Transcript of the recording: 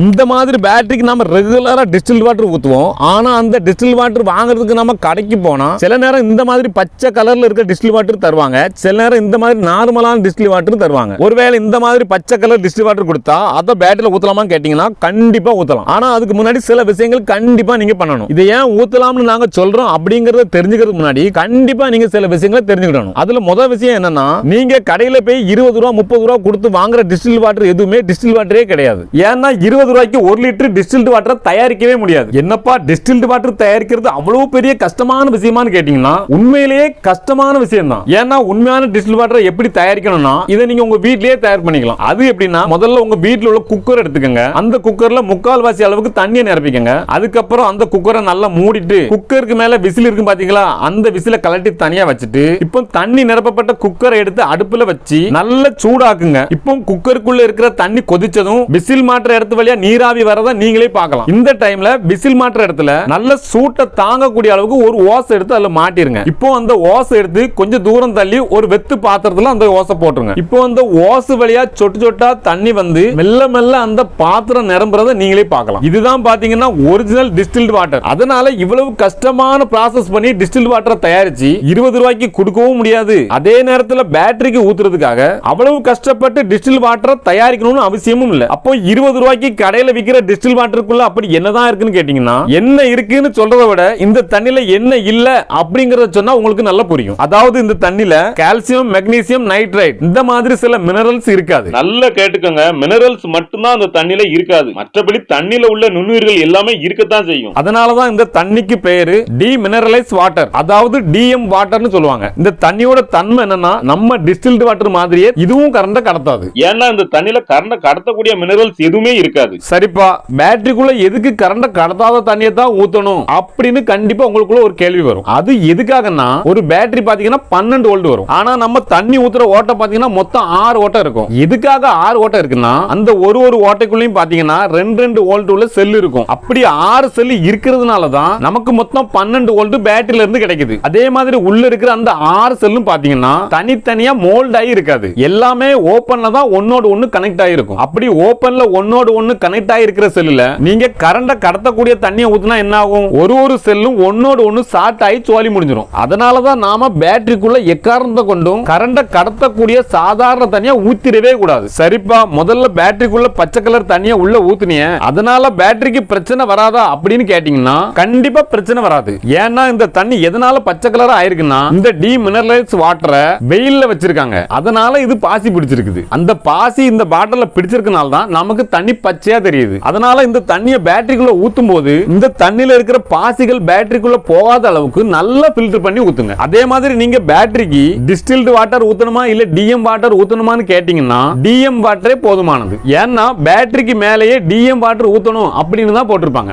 இந்த மாதிரி பேட்டரிக்கு நம்ம ரெகுலரா டிஸ்டில் வாட்டர் ஊற்றுவோம் ஆனா அந்த டிஸ்டில் வாட்டர் வாங்குறதுக்கு நம்ம கடைக்கு போனா சில நேரம் இந்த மாதிரி பச்சை கலர்ல இருக்க டிஸ்டில் வாட்டர் தருவாங்க. சில நேரம் இந்த மாதிரி நார்மலான டிஸ்டில் வாட்டர் தருவாங்க. ஒருவேளை இந்த மாதிரி பச்சை கலர் டிஸ்டில் வாட்டர் கொடுத்தா அதை பேட்டரியில் ஊத்தலாமா கேட்டீங்கன்னா கண்டிப்பா ஊத்தலாம். ஆனா அதுக்கு முன்னாடி சில விஷயங்கள் கண்டிப்பா நீங்க பண்ணணும். இதை ஏன் ஊத்தலாம்னு நாங்க சொல்றோம் அப்படிங்கறத தெரிஞ்சுக்கிறதுக்கு முன்னாடி கண்டிப்பா நீங்க சில விஷயங்களை தெரிஞ்சுக்கிடணும். அதுல முதல் விஷயம் என்னன்னா நீங்க கடையில போய் இருபது ரூபா முப்பது ரூபா கொடுத்து வாங்குற டிஸ்டில் வாட்டர் எதுவுமே டிஸ்டில் வாட்டரே கிடையாது. ஏன்னா இருபது ரூபாய்க்கு ஒரு லிட்டர் டிஸ்டில்டு வாட்டர் தயாரிக்கவே முடியாது. என்னப்பா டிஸ்டில்டு வாட்டர் தயாரிக்கிறது அவ்வளவு பெரிய கஷ்டமான விஷயமான்னு கேட்டீங்கன்னா உண்மையிலேயே கஷ்டமான விஷயம் தான் ஏன்னா உண்மையான டிஸ்டில் வாட்டரை எப்படி தயாரிக்கணும்னா இதை நீங்க உங்க வீட்லயே தயார் பண்ணிக்கலாம். அது எப்படின்னா முதல்ல உங்க வீட்டில் உள்ள குக்கர் எடுத்துக்கங்க. அந்த குக்கர்ல முக்கால்வாசி அளவுக்கு தண்ணியை நிரப்பிக்கங்க. அதுக்கப்புறம் அந்த குக்கரை நல்லா மூடிட்டு குக்கருக்கு மேல விசில் இருக்கு பாத்தீங்களா? அந்த விசில கலட்டி தனியா வச்சுட்டு இப்போ தண்ணி நிரப்பப்பட்ட குக்கரை எடுத்து அடுப்புல வச்சு நல்லா சூடாக்குங்க. இப்போ குக்கருக்குள்ள இருக்கிற தண்ணி கொதிச்சதும் விசில் மாற்ற இடத்து வழியா நீராவி வரத நீங்களே பார்க்கலாம். இந்த டைம்ல விசில் மாற்ற இடத்துல நல்ல சூட்டை தாங்கக்கூடிய அளவுக்கு ஒரு ஓசை எடுத்து அதுல மாட்டிருங்க. இப்போ அந்த ஓசை எடுத்து கொஞ்சம் தூரம் தள்ளி ஒரு வெத்து பாத்திரத்துல அந்த ஓசை போட்டுருங்க. இப்போ அந்த ஓசு வழியா சொட்டு சொட்டா தண்ணி வந்து மெல்ல மெல்ல அந்த பாத்திரம் நிரம்புறத நீங்களே பார்க்கலாம். இதுதான் பாத்தீங்கன்னா ஒரிஜினல் டிஸ்டில்டு வாட்டர் அதனால இவ்வளவு கஷ்டமான ப்ராசஸ் பண்ணி டிஸ்டில்டு வாட்டரை தயாரிச்சு இருபது ரூபாய்க்கு கொடுக்கவும் முடியாது. அதே நேரத்துல பேட்டரிக்கு ஊத்துறதுக்காக அவ்வளவு கஷ்டப்பட்டு டிஸ்டில் வாட்டரை தயாரிக்கணும்னு அவசியமும் இல்ல. அப்போ இருபது ரூபாய்க்கு கடையில விக்கிற டிஸ்டில் வாட்டருக்குள்ள அப்படி என்னதான் இருக்குன்னு கேட்டீங்கன்னா என்ன இருக்குன்னு சொல்றதை விட இந்த தண்ணில என்ன இல்ல அப்படிங்கறத சொன்னா உங்களுக்கு நல்லா புரியும். அதாவது இந்த தண்ணில கால்சியம் மெக்னீசியம் நைட்ரைட் இந்த மாதிரி சில மினரல்ஸ் இருக்காது. நல்லா கேட்டுக்கோங்க. மினரல்ஸ் மட்டும்தான் அந்த தண்ணியில இருக்காது. மற்றபடி தண்ணியில உள்ள நுண்ணுயிர்கள் எல்லாமே இருக்கத்தான் செய்யும். அதனாலதான் இந்த தண்ணிக்கு பேரு டி மினரலைஸ் வாட்டர் அதாவது டிஎம் வாட்டர்னு சொல்லுவாங்க. இந்த தண்ணியோட தன்மை என்னன்னா நம்ம டிஸ்டில்டு வாட்டர் மாதிரியே இதுவும் கரண்ட கடத்தாது. ஏன்னா இந்த தண்ணியில கரண்ட கடத்தக்கூடிய மினரல்ஸ் எதுவுமே இருக்காது. சரிப்பா பேட்டரிக்குள்ள எதுக்கு கரண்ட கடத்தாத தண்ணியை தான் ஊத்தணும் அப்படின்னு கண்டிப்பா உங்களுக்குள்ள ஒரு கேள்வி வரும். அது எதுக்காகன்னா ஒரு பேட்டரி பாத்தீங்கன்னா பன்னெண்டு வோல்ட் வரும். ஆனா நம்ம தண்ணி ஊத்துற ஓட்டை பாத்தீங்கன்னா மொத்தம் ஆறு ஓட்டம் இருக்கும். எதுக்காக ஆறு ஓட்டை இருக்குன்னா அந்த ஒரு ஒரு ஓட்டைக்குள்ளயும் பாத்தீங்கன்னா ரெண்டு ரெண்டு வோல்ட் உள்ள செல் இருக்கும். அப்படி ஆறு செல் இருக்கிறதுனால தான் நமக்கு மொத்தம் பன்னெண்டு வோல்ட் பேட்டரியில இருந்து கிடைக்குது. அதே மாதிரி உள்ள இருக்கிற அந்த ஆறு செல்லும் பாத்தீங்கன்னா தனித்தனியா மோல்ட் ஆகி இருக்காது. எல்லாமே ஓபன்ல தான் ஒன்னோட ஒன்னு கனெக்ட் ஆகிருக்கும் அப்படி ஓபன்ல ஒன்னோட ஒன்னு கனெக்ட் ஆகிருக்கிற செல்லுல நீங்க கரண்ட கடத்தக்கூடிய தண்ணியை ஊத்துனா என்ன ஆகும் ஒரு ஒரு செல்லும் ஒன்னோடு ஒன்னு ஷார்ட் ஆகி சோலி முடிஞ்சிடும் அதனால தான் நாம பேட்டரிக்குள்ள எக்காரணத்தை கொண்டும் கரண்ட கடத்தக்கூடிய சாதாரண தண்ணியை ஊத்திடவே கூடாது. சரிப்பா முதல்ல பேட்டரிக்குள்ள பச்சை கலர் தண்ணியை உள்ள ஊத்துனிய. அதனால பேட்டரிக்கு பிரச்சனை வராதா அப்படின்னு கேட்டீங்கன்னா கண்டிப்பா பிரச்சனை வராது. ஏன்னா இந்த தண்ணி எதனால பச்சை கலரா ஆயிருக்குன்னா இந்த டி மினரலைஸ் வாட்டரை வெயில்ல வச்சிருக்காங்க. அதனால இது பாசி பிடிச்சிருக்குது. அந்த பாசி இந்த பாட்டில பிடிச்சிருக்கனால தான் நமக்கு தண்ணி பச்சையா தெரியுது. அதனால இந்த தண்ணியை பேட்டரிக்குள்ள ஊத்தும் போது இந்த தண்ணியில இருக்கிற பாசிகள் பேட்டரிக்குள்ள போகாத அளவுக்கு நல்லா ஃபில்டர் பண்ணி ஊத்துங்க. அதே மாதிரி நீங்க பேட்டரிக்கு டிஸ்டில்டு வாட்டர் ஊத்தணுமா இல்ல டிஎம் வாட்டர் ஊத்தணுமான்னு கேட்டீங்கன்னா டிஎம் வாட்டரே போதுமானது. ஏன்னா பேட்டரிக்கு மேலேயே டிஎம் வாட்டர் ஊத்தணும் அப்படின்னு தான் போட்டிருப்பாங்க.